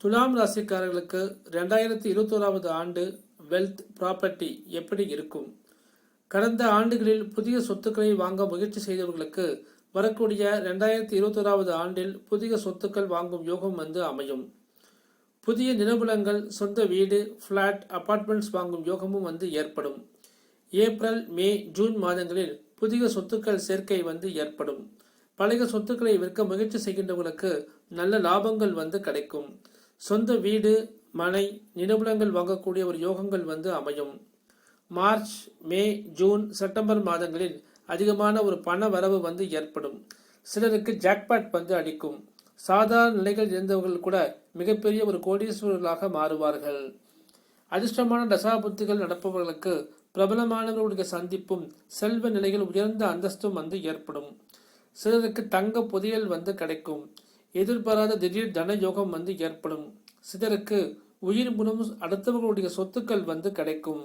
துலாம் ராசிக்காரர்களுக்கு ரெண்டாயிரத்தி இருபத்தோராவது ஆண்டு வெல்த் ப்ராப்பர்ட்டி எப்படி இருக்கும்? கடந்த ஆண்டுகளில் புதிய சொத்துக்களை வாங்க முயற்சி செய்தவர்களுக்கு வரக்கூடிய ரெண்டாயிரத்தி இருபத்தோராவது ஆண்டில் புதிய சொத்துக்கள் வாங்கும் யோகம் வந்து அமையும். புதிய நிலபுலங்கள் சொந்த வீடு ஃப்ளாட் அபார்ட்மெண்ட்ஸ் வாங்கும் யோகமும் வந்து ஏற்படும். ஏப்ரல் மே ஜூன் மாதங்களில் புதிய சொத்துக்கள் சேர்க்கை வந்து ஏற்படும். பழைய சொத்துக்களை விற்க முயற்சி செய்கின்றவர்களுக்கு நல்ல லாபங்கள் வந்து கிடைக்கும். சொந்த வீடு மனை நிலபுலங்கள் வாங்கக்கூடிய ஒரு யோகங்கள் வந்து அமையும். மார்ச் மே ஜூன் செப்டம்பர் மாதங்களில் அதிகமான ஒரு பண வரவு வந்து ஏற்படும். சிலருக்கு ஜாக்பாட் வந்து அடிக்கும். சாதாரண நிலைகள் இருந்தவர்கள் கூட மிகப்பெரிய ஒரு கோடீஸ்வரர்களாக மாறுவார்கள். அதிர்ஷ்டமான தசாபுத்திகள் நடப்பவர்களுக்கு பிரபலமானவர்களுடைய சந்திப்பும் செல்வ நிலையில் உயர்ந்த அந்தஸ்தும் வந்து ஏற்படும். சிலருக்கு தங்க புதையல் வந்து கிடைக்கும். எதிர்பாராத திடீர் தன யோகம் வந்து ஏற்படும். சிலருக்கு உயிர் மூலம் அடுத்தவர்களுடைய சொத்துக்கள் வந்து கிடைக்கும்.